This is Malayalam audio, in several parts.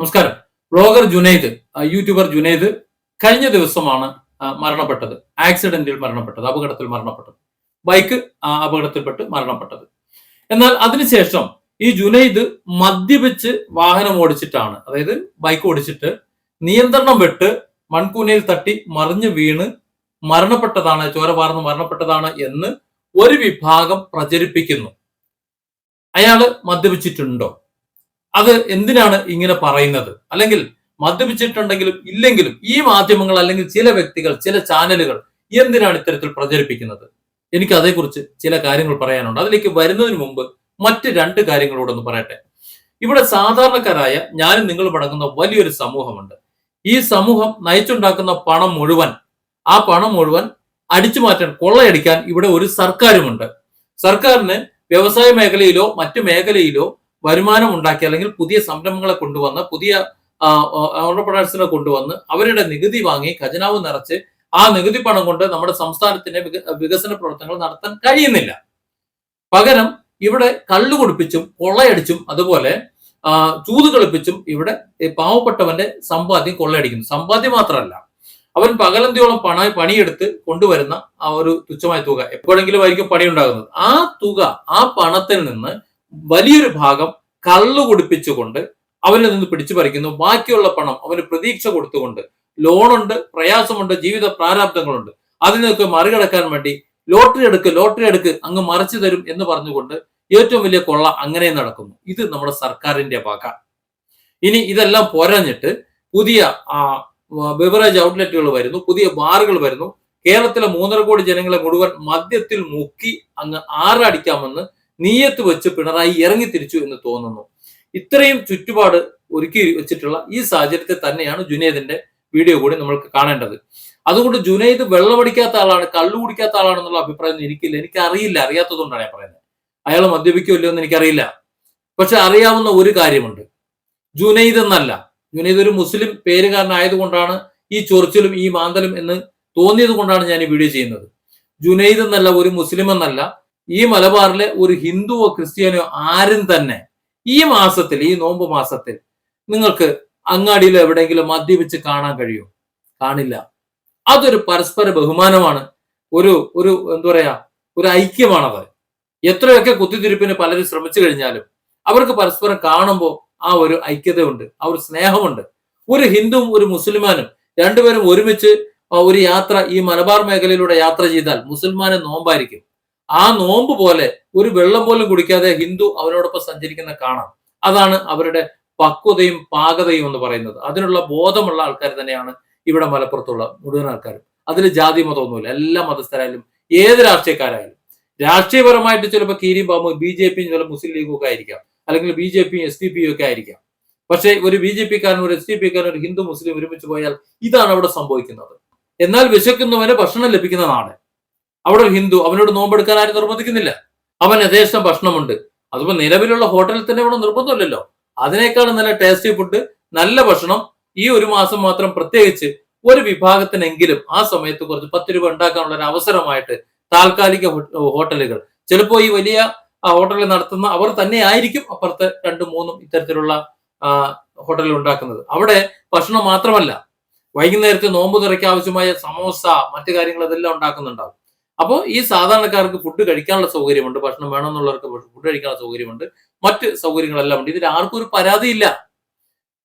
നമസ്കാരം. ബ്ലോഗർ ജുനൈദ് യൂട്യൂബർ ജുനൈദ് കഴിഞ്ഞ ദിവസമാണ് മരണപ്പെട്ടത്. ആക്സിഡന്റിൽ മരണപ്പെട്ടത് അപകടത്തിൽ മരണപ്പെട്ടത്. ബൈക്ക് അപകടത്തിൽപ്പെട്ട് മരണപ്പെട്ടത്. എന്നാൽ അതിനുശേഷം ഈ ജുനൈദ് മദ്യപിച്ച് വാഹനം ഓടിച്ചിട്ടാണ് അതായത് ബൈക്ക് ഓടിച്ചിട്ട് നിയന്ത്രണം വിട്ട് മൺകൂനയിൽ തട്ടി മറിഞ്ഞു വീണ് മരണപ്പെട്ടതാണ് ചോര മരണപ്പെട്ടതാണ് എന്ന് ഒരു വിഭാഗം പ്രചരിപ്പിക്കുന്നു. അയാൾ മദ്യപിച്ചിട്ടുണ്ടോ? അത് എന്തിനാണ് ഇങ്ങനെ പറയുന്നത്? അല്ലെങ്കിൽ മദ്യപിച്ചിട്ടുണ്ടെങ്കിലും ഇല്ലെങ്കിലും ഈ മാധ്യമങ്ങൾ അല്ലെങ്കിൽ ചില വ്യക്തികൾ ചില ചാനലുകൾ എന്തിനാണ് ഇത്തരത്തിൽ പ്രചരിപ്പിക്കുന്നത്? എനിക്ക് അതേക്കുറിച്ച് ചില കാര്യങ്ങൾ പറയാനുണ്ട്. അതിലേക്ക് വരുന്നതിന് മുമ്പ് മറ്റ് രണ്ട് കാര്യങ്ങളോട് ഒന്ന് പറയട്ടെ. ഇവിടെ സാധാരണക്കാരായ ഞാനും നിങ്ങൾ അടങ്ങുന്ന വലിയൊരു സമൂഹമുണ്ട്. ഈ സമൂഹം നയിച്ചുണ്ടാക്കുന്ന പണം മുഴുവൻ ആ പണം മുഴുവൻ അടിച്ചു മാറ്റാൻ കൊള്ളയടിക്കാൻ ഇവിടെ ഒരു സർക്കാരുമുണ്ട്. സർക്കാരിന് വ്യവസായ മേഖലയിലോ മറ്റു മേഖലയിലോ വരുമാനം ഉണ്ടാക്കി അല്ലെങ്കിൽ പുതിയ സംരംഭങ്ങളെ കൊണ്ടുവന്ന് പുതിയ ഓണ്ടർപ്രണേഴ്സിനെ കൊണ്ടുവന്ന് അവരുടെ നികുതി വാങ്ങി ഖജനാവ് നിറച്ച് ആ നികുതി പണം കൊണ്ട് നമ്മുടെ സംസ്ഥാനത്തിന്റെ വികസന പ്രവർത്തനങ്ങൾ നടത്താൻ കഴിയുന്നില്ല. പകരം ഇവിടെ കള്ളു കുടിപ്പിച്ചും കൊള്ളയടിച്ചും അതുപോലെ ചൂത് കളിപ്പിച്ചും ഇവിടെ പാവപ്പെട്ടവന്റെ സമ്പാദ്യം കൊള്ളയടിക്കുന്നു. സമ്പാദ്യം മാത്രമല്ല അവൻ പകലന്തിയോളം പണ പണിയെടുത്ത് കൊണ്ടുവരുന്ന ആ ഒരു തുച്ഛമായ തുക എപ്പോഴെങ്കിലും ആയിരിക്കും പണി ഉണ്ടാകുന്നത് ആ തുക ആ പണത്തിൽ നിന്ന് വലിയൊരു ഭാഗം കള്ളു കുടിപ്പിച്ചുകൊണ്ട് അവനിൽ നിന്ന് പിടിച്ചു പറിക്കുന്നു. ബാക്കിയുള്ള പണം അവന് പ്രതീക്ഷ കൊടുത്തുകൊണ്ട് ലോണുണ്ട് പ്രയാസമുണ്ട് ജീവിത പ്രാരാബ്ദങ്ങളുണ്ട്. അതിനൊക്കെ മറികടക്കാൻ വേണ്ടി ലോട്ടറി എടുക്ക് ലോട്ടറി എടുക്ക് അങ്ങ് മറിച്ചു തരും എന്ന് പറഞ്ഞുകൊണ്ട് ഏറ്റവും വലിയ കൊള്ള അങ്ങനെ നടക്കുന്നു. ഇത് നമ്മുടെ സർക്കാരിന്റെ വക. ഇനി ഇതെല്ലാം പോരാഞ്ഞിട്ട് പുതിയ ബിവറേജ് ഔട്ട്ലെറ്റുകൾ വരുന്നു പുതിയ ബാറുകൾ വരുന്നു. കേരളത്തിലെ മൂന്നര കോടി ജനങ്ങളെ മുഴുവൻ മദ്യത്തിൽ മുക്കി അങ്ങ് ആറടിക്കാമെന്ന് നീയത്ത് വെച്ച് പിണറായി ഇറങ്ങി തിരിച്ചു എന്ന് തോന്നുന്നു. ഇത്രയും ചുറ്റുപാട് ഒരുക്കി വെച്ചിട്ടുള്ള ഈ സാഹചര്യത്തിൽ തന്നെയാണ് ജുനൈദിന്റെ വീഡിയോ കൂടി നമ്മൾക്ക് കാണേണ്ടത്. അതുകൊണ്ട് ജുനൈദ് വെള്ളമടിക്കാത്ത ആളാണ് കള്ളു കുടിക്കാത്ത ആളാണെന്നുള്ള അഭിപ്രായം എനിക്കില്ല. എനിക്ക് അറിയില്ല അറിയാത്തതുകൊണ്ടാണ് ഞാൻ പറയുന്നത്. അയാൾ മദ്യപിക്കുമല്ലോ എന്ന് എനിക്കറിയില്ല. പക്ഷെ അറിയാവുന്ന ഒരു കാര്യമുണ്ട്. ജുനൈദ് എന്നല്ല. ജുനൈദ് ഒരു മുസ്ലിം പേരുകാരനായതുകൊണ്ടാണ് ഈ ചൊറിച്ചിലും ഈ മാന്തലും എന്ന് തോന്നിയത് കൊണ്ടാണ് ഞാൻ ഈ വീഡിയോ ചെയ്യുന്നത്. ജുനൈദ് എന്നല്ല ഒരു മുസ്ലിം എന്നല്ല. ഈ മലബാറിലെ ഒരു ഹിന്ദുവോ ക്രിസ്ത്യാനിയോ ആരും തന്നെ ഈ മാസത്തിൽ ഈ നോമ്പ് മാസത്തിൽ നിങ്ങൾക്ക് അങ്ങാടിയിൽ എവിടെയെങ്കിലും മദ്യപിച്ച് കാണാൻ കഴിയും കാണില്ല. അതൊരു പരസ്പര ബഹുമാനമാണ്. ഒരു ഒരു എന്താ പറയാ ഒരു ഐക്യമാണത്. എത്രയൊക്കെ കുത്തിത്തിരിപ്പിന് പലരും ശ്രമിച്ചു കഴിഞ്ഞാലും അവർക്ക് പരസ്പരം കാണുമ്പോൾ ആ ഒരു ഐക്യതയുണ്ട് ആ ഒരു സ്നേഹമുണ്ട്. ഒരു ഹിന്ദുവും ഒരു മുസ്ലിമാനും രണ്ടുപേരും ഒരുമിച്ച് ഒരു യാത്ര ഈ മലബാർ മേഖലയിലൂടെ യാത്ര ചെയ്താൽ മുസൽമാന് നോമ്പായിരിക്കും. ആ നോമ്പ് പോലെ ഒരു വെള്ളം പോലും കുടിക്കാതെ ഹിന്ദു അവരോടൊപ്പം സഞ്ചരിക്കുന്ന കാണാം. അതാണ് അവരുടെ പക്വതയും പാകതയും എന്ന് പറയുന്നത്. അതിനുള്ള ബോധമുള്ള ആൾക്കാർ തന്നെയാണ് ഇവിടെ മലപ്പുറത്തുള്ള മുഴുവൻ ആൾക്കാരും. അതിൽ ജാതി മതമൊന്നുമില്ല. എല്ലാ മതസ്ഥരായാലും ഏത് രാഷ്ട്രീയക്കാരായാലും. രാഷ്ട്രീയപരമായിട്ട് ചിലപ്പോൾ കീരിയും പാമ്പും ബി ജെ പിയും ചില മുസ്ലിം ലീഗും ഒക്കെ ആയിരിക്കാം. അല്ലെങ്കിൽ ബി ജെ പിയും എസ് ഡി പിയും ഒക്കെ ആയിരിക്കാം. പക്ഷേ ഒരു ബി ജെ പിക്കാരനും ഒരു എസ് ഡി പിക്കാരനും ഒരു ഹിന്ദു മുസ്ലിം ഒരുമിച്ച് പോയാൽ ഇതാണ് അവിടെ സംഭവിക്കുന്നത്. എന്നാൽ വിശക്കുന്നവന് ഭക്ഷണം ലഭിക്കുന്ന നാട് അവിടെ ഒരു ഹിന്ദു അവനോട് നോമ്പെടുക്കാൻ ആരും നിർബന്ധിക്കുന്നില്ല. അവൻ യഥേഷ്ടം ഭക്ഷണമുണ്ട്. അതിപ്പോ നിലവിലുള്ള ഹോട്ടലിൽ തന്നെ ഇവിടെ നിർബന്ധമില്ലല്ലോ. അതിനേക്കാളും നല്ല ടേസ്റ്റി ഫുഡ് നല്ല ഭക്ഷണം ഈ ഒരു മാസം മാത്രം പ്രത്യേകിച്ച് ഒരു വിഭാഗത്തിനെങ്കിലും ആ സമയത്ത് കുറച്ച് പത്ത് രൂപ ഉണ്ടാക്കാനുള്ള ഒരു അവസരമായിട്ട് താൽക്കാലിക ഹോട്ടലുകൾ. ചിലപ്പോൾ ഈ വലിയ ഹോട്ടലിൽ നടത്തുന്ന അവർ തന്നെ ആയിരിക്കും അപ്പുറത്തെ രണ്ടും മൂന്നും ഇത്തരത്തിലുള്ള ഹോട്ടലിൽ ഉണ്ടാക്കുന്നത്. അവിടെ ഭക്ഷണം മാത്രമല്ല വൈകുന്നേരത്തെ നോമ്പ് തുറയ്ക്ക് ആവശ്യമായ സമോസ മറ്റു കാര്യങ്ങൾ അതെല്ലാം ഉണ്ടാക്കുന്നുണ്ടാവും. അപ്പോൾ ഈ സാധാരണക്കാർക്ക് ഫുഡ് കഴിക്കാനുള്ള സൗകര്യമുണ്ട് ഭക്ഷണം വേണമെന്നുള്ളവർക്ക് ഫുഡ് കഴിക്കാനുള്ള സൗകര്യമുണ്ട് മറ്റ് സൗകര്യങ്ങളെല്ലാം ഉണ്ട്. ഇതിൽ ആർക്കും ഒരു പരാതിയില്ല.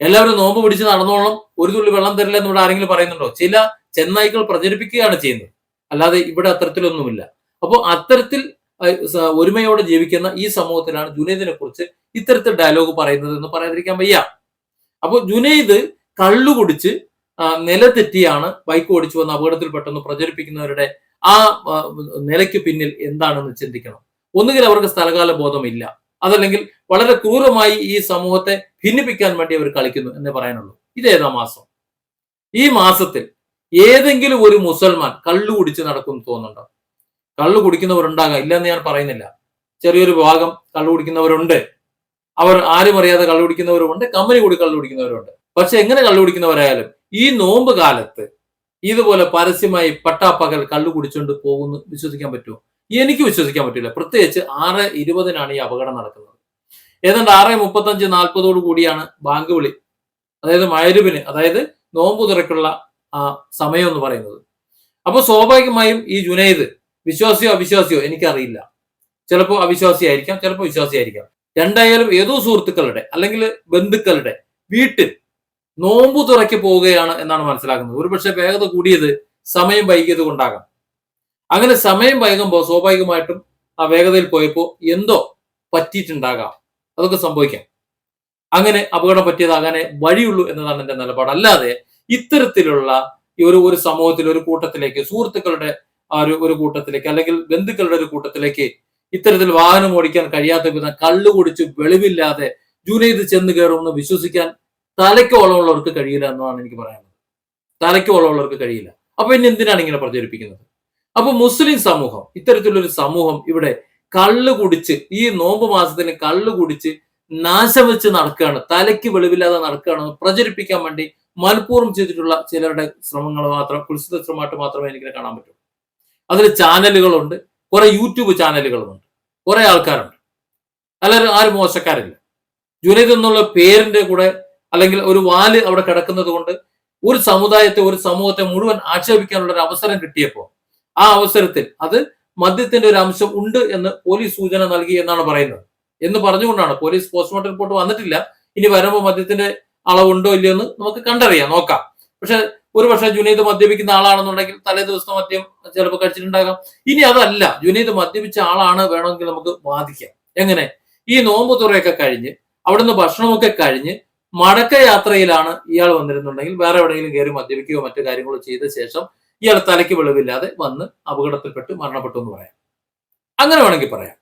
എല്ലാവരും നോമ്പ് പിടിച്ച് നടന്നോളം ഒരു തുള്ളി വെള്ളം തരില്ല എന്ന് ഇവിടെ ആരെങ്കിലും പറയുന്നുണ്ടോ? ചില ചെന്നായ്ക്കൾ പ്രചരിപ്പിക്കുകയാണ് ചെയ്യുന്നത്. അല്ലാതെ ഇവിടെ അത്തരത്തിലൊന്നുമില്ല. അപ്പോൾ അത്തരത്തിൽ ഒരുമയോടെ ജീവിക്കുന്ന ഈ സമൂഹത്തിലാണ് ജുനൈദിനെ കുറിച്ച് ഇത്തരത്തിൽ ഡയലോഗ് പറയുന്നത് എന്ന് പറയാതിരിക്കാൻ വയ്യ. അപ്പോൾ ജുനൈദ് കള്ളു കുടിച്ച് നില നിലതെറ്റിയാണ് ബൈക്ക് ഓടിച്ചു വന്ന് അപകടത്തിൽപ്പെട്ടെന്ന് പ്രചരിപ്പിക്കുന്നവരുടെ ആ നിലയ്ക്ക് പിന്നിൽ എന്താണെന്ന് ചിന്തിക്കണം. ഒന്നുകിൽ അവർക്ക് സ്ഥലകാല ബോധമില്ല. അതല്ലെങ്കിൽ വളരെ ക്രൂരമായി ഈ സമൂഹത്തെ ഭിന്നിപ്പിക്കാൻ വേണ്ടി അവർ കളിക്കുന്നു എന്നേ പറയാനുള്ളൂ. ഇതേതാ മാസം? ഈ മാസത്തിൽ ഏതെങ്കിലും ഒരു മുസൽമാൻ കള്ളു കുടിച്ച് നടക്കുമെന്ന് തോന്നുന്നുണ്ടോ? കള്ളു കുടിക്കുന്നവരുണ്ടാകാം. ഇല്ലെന്ന് ഞാൻ പറയുന്നില്ല. ചെറിയൊരു ഭാഗം കള്ളു കുടിക്കുന്നവരുണ്ട്. അവർ ആരും അറിയാതെ കള്ളു കുടിക്കുന്നവരുമുണ്ട്. കമ്പനി കൂടി കള്ളു കുടിക്കുന്നവരുണ്ട് പക്ഷെ എങ്ങനെ കള്ളു കുടിക്കുന്നവരായാലും ഈ നോമ്പ് കാലത്ത് ഇതുപോലെ പരസ്യമായി പട്ടാപ്പകൽ കള്ളു കുടിച്ചുകൊണ്ട് പോകുന്നു വിശ്വസിക്കാൻ പറ്റുമോ? എനിക്ക് വിശ്വസിക്കാൻ പറ്റില്ല. പ്രത്യേകിച്ച് ആറ് ഇരുപതിനാണ് ഈ അപകടം നടക്കുന്നത്. ഏതാണ്ട് ആറ് മുപ്പത്തഞ്ച് നാൽപ്പതോട് കൂടിയാണ് ബാങ്ക് വിളി അതായത് മഴരുവിന് അതായത് നോമ്പ് തുറക്കുള്ള ആ സമയം എന്ന് പറയുന്നത്. അപ്പോൾ സ്വാഭാവികമായും ഈ ജുനൈദ് വിശ്വാസിയോ അവിശ്വാസിയോ എനിക്കറിയില്ല. ചിലപ്പോൾ അവിശ്വാസിയായിരിക്കാം ചിലപ്പോൾ വിശ്വാസിയായിരിക്കാം. രണ്ടായാലും ഏതോ സുഹൃത്തുക്കളുടെ അല്ലെങ്കിൽ ബന്ധുക്കളുടെ വീട്ടിൽ നോമ്പു തുറക്കി പോവുകയാണ് എന്നാണ് മനസ്സിലാക്കുന്നത്. ഒരുപക്ഷെ വേഗത കൂടിയത് സമയം വൈകിയത് കൊണ്ടാകാം. അങ്ങനെ സമയം വൈകുമ്പോൾ സ്വാഭാവികമായിട്ടും ആ വേഗതയിൽ പോയപ്പോൾ എന്തോ പറ്റിയിട്ടുണ്ടാകാം. അതൊക്കെ സംഭവിക്കാം. അങ്ങനെ അപകടം പറ്റിയതാകാനേ വഴിയുള്ളൂ എന്നതാണ് എന്റെ നിലപാട്. അല്ലാതെ ഇത്തരത്തിലുള്ള ഒരു ഒരു സമൂഹത്തിൽ ഒരു കൂട്ടത്തിലേക്ക് സുഹൃത്തുക്കളുടെ ഒരു ഒരു കൂട്ടത്തിലേക്ക് അല്ലെങ്കിൽ ബന്ധുക്കളുടെ ഒരു കൂട്ടത്തിലേക്ക് ഇത്തരത്തിൽ വാഹനം ഓടിക്കാൻ കഴിയാത്ത വിധം കള്ളു കുടിച്ച് വെളിവില്ലാതെ ജൂനൈദ് ചെന്ന് കയറുമെന്ന് വിശ്വസിക്കാൻ തലയ്ക്കോളമുള്ളവർക്ക് കഴിയില്ല എന്നാണ് എനിക്ക് പറയാനുള്ളത്. തലയ്ക്കോളമുള്ളവർക്ക് കഴിയില്ല. അപ്പൊ ഇനി എന്തിനാണ് ഇങ്ങനെ പ്രചരിപ്പിക്കുന്നത്? അപ്പൊ മുസ്ലിം സമൂഹം ഇത്തരത്തിലൊരു സമൂഹം ഇവിടെ കള്ളു കുടിച്ച് ഈ നോമ്പ് മാസത്തിന് കള്ളു കുടിച്ച് നാശം വെച്ച് നടക്കുകയാണ്. തലയ്ക്ക് വെളിവില്ലാതെ നടക്കുകയാണെന്ന് പ്രചരിപ്പിക്കാൻ വേണ്ടി മനഃപൂർവം ചെയ്തിട്ടുള്ള ചിലരുടെ ശ്രമങ്ങൾ മാത്രം കുൽസിത ശ്രമമായിട്ട് മാത്രമേ എനിക്കിനെ കാണാൻ പറ്റൂ. അതിൽ ചാനലുകളുണ്ട് കുറെ യൂട്യൂബ് ചാനലുകളുമുണ്ട് കുറെ ആൾക്കാരുണ്ട്. അല്ലാതെ ആരും മോശക്കാരില്ല. ജുനൈദ് എന്നുള്ള പേരിന്റെ കൂടെ അല്ലെങ്കിൽ ഒരു വാൽ അവിടെ കിടക്കുന്നത് കൊണ്ട് ഒരു സമുദായത്തെ ഒരു സമൂഹത്തെ മുഴുവൻ ആക്ഷേപിക്കാനുള്ള ഒരു അവസരം കിട്ടിയപ്പോൾ ആ അവസരത്തിൽ അത് മദ്യത്തിന്റെ ഒരു അംശം ഉണ്ട് എന്ന് പോലീസ് സൂചന നൽകി എന്നാണ് പറയുന്നത്. എന്ന് പറഞ്ഞുകൊണ്ടാണ് പോലീസ് പോസ്റ്റ്മോർട്ടം റിപ്പോർട്ട് വന്നിട്ടില്ല. ഇനി വരുമ്പോൾ മദ്യത്തിന്റെ അളവുണ്ടോ ഇല്ലയോ എന്ന് നമുക്ക് കണ്ടറിയാം നോക്കാം. പക്ഷെ ഒരു പക്ഷെ ജുനൈദ് മദ്യപിക്കുന്ന ആളാണെന്നുണ്ടെങ്കിൽ തലേ ദിവസം മദ്യം ചിലപ്പോൾ കഴിച്ചിട്ടുണ്ടാകാം. ഇനി അതല്ല ജുനൈദ് മദ്യപിച്ച ആളാണ് വേണമെങ്കിൽ നമുക്ക് വാദിക്കാം. എങ്ങനെ? ഈ നോമ്പ് തുറയൊക്കെ കഴിഞ്ഞ് അവിടുന്ന് ഭക്ഷണമൊക്കെ കഴിഞ്ഞ് മടക്ക യാത്രയിലാണ് ഇയാൾ വന്നിരുന്നുണ്ടെങ്കിൽ വേറെ എവിടെയെങ്കിലും കയറി മദ്യപിക്കുകയോ മറ്റു കാര്യങ്ങളോ ചെയ്ത ശേഷം ഇയാൾ തലയ്ക്ക് വെളിവില്ലാതെ വന്ന് അപകടത്തിൽപ്പെട്ട് മരണപ്പെട്ടു എന്ന് പറയാം. അങ്ങനെ വേണമെങ്കിൽ പറയാം.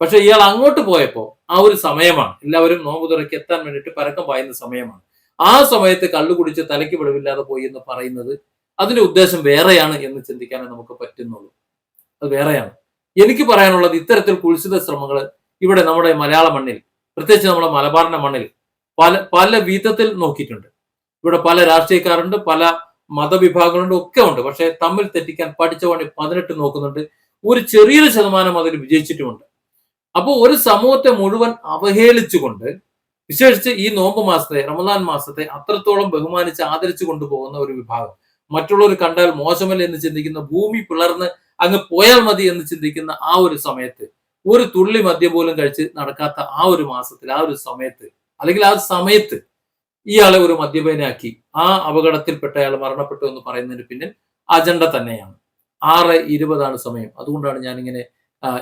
പക്ഷെ ഇയാൾ അങ്ങോട്ട് പോയപ്പോൾ ആ ഒരു സമയമാണ്. എല്ലാവരും നോമ്പ് തുറയ്ക്ക് എത്താൻ വേണ്ടിയിട്ട് പരക്കം പായുന്ന സമയമാണ്. ആ സമയത്ത് കള്ളു കുടിച്ച് തലയ്ക്ക് വെളിവില്ലാതെ പോയി എന്ന് പറയുന്നത് അതിന്റെ ഉദ്ദേശം വേറെയാണ് എന്ന് ചിന്തിക്കാനേ നമുക്ക് പറ്റുന്നുള്ളൂ. അത് വേറെയാണ്. എനിക്ക് പറയാനുള്ളത് ഇത്തരത്തിൽ കുൽസിത ശ്രമങ്ങൾ ഇവിടെ നമ്മുടെ മലയാള മണ്ണിൽ പ്രത്യേകിച്ച് നമ്മുടെ മലബാറിന്റെ മണ്ണിൽ പല പല വിധത്തിൽ നോക്കിയിട്ടുണ്ട്. ഇവിടെ പല രാഷ്ട്രീയക്കാരുണ്ട് പല മതവിഭാഗങ്ങളുണ്ട് ഒക്കെ ഉണ്ട്. പക്ഷെ തമ്മിൽ തെറ്റിക്കാൻ പഠിച്ച പണി പതിനെട്ട് നോക്കുന്നുണ്ട്. ഒരു ചെറിയൊരു ശതമാനം അതിൽ വിജയിച്ചിട്ടുമുണ്ട്. അപ്പോൾ ഒരു സമൂഹത്തെ മുഴുവൻ അവഹേളിച്ചുകൊണ്ട് വിശേഷിച്ച് ഈ നോമ്പ് മാസത്തെ റമദാൻ മാസത്തെ അത്രത്തോളം ബഹുമാനിച്ച് ആദരിച്ചു കൊണ്ടുപോകുന്ന ഒരു വിഭാഗം. മറ്റുള്ളവർ കണ്ടാൽ മോശമല്ല എന്ന് ചിന്തിക്കുന്ന ഭൂമി പിളർന്ന് അങ്ങ് പോയാൽ മതി എന്ന് ചിന്തിക്കുന്ന ആ ഒരു സമയത്ത് ഒരു തുള്ളി മദ്യം പോലും കഴിച്ച് നടക്കാത്ത ആ ഒരു മാസത്തിൽ ആ ഒരു സമയത്ത് അല്ലെങ്കിൽ ആ സമയത്ത് ഇയാളെ ഒരു മദ്യപേനാക്കി ആ അപകടത്തിൽപ്പെട്ട അയാൾ മരണപ്പെട്ടു എന്ന് പറയുന്നതിന് പിന്നിൽ അജണ്ട തന്നെയാണ്. ആറ് ഇരുപതാണ് സമയം. അതുകൊണ്ടാണ് ഞാനിങ്ങനെ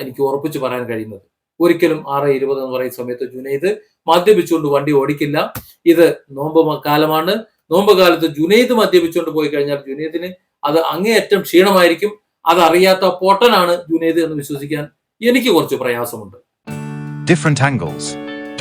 എനിക്ക് ഉറപ്പിച്ച് പറയാൻ കഴിയുന്നത്. ഒരിക്കലും ആറ് ഇരുപത് എന്ന് പറയുന്ന സമയത്ത് ജുനൈദ് മദ്യപിച്ചുകൊണ്ട് വണ്ടി ഓടിക്കില്ല. ഇത് നോമ്പ് കാലമാണ്. നോമ്പ് കാലത്ത് ജുനൈദ് മദ്യപിച്ചുകൊണ്ട് പോയി കഴിഞ്ഞാൽ ജുനൈദിന് അത് അങ്ങേയറ്റം ക്ഷീണമായിരിക്കും. അതറിയാത്ത പൊട്ടനാണ് ജുനൈദ് എന്ന് വിശ്വസിക്കാൻ എനിക്ക് കുറച്ച് പ്രയാസമുണ്ട്. Different angles.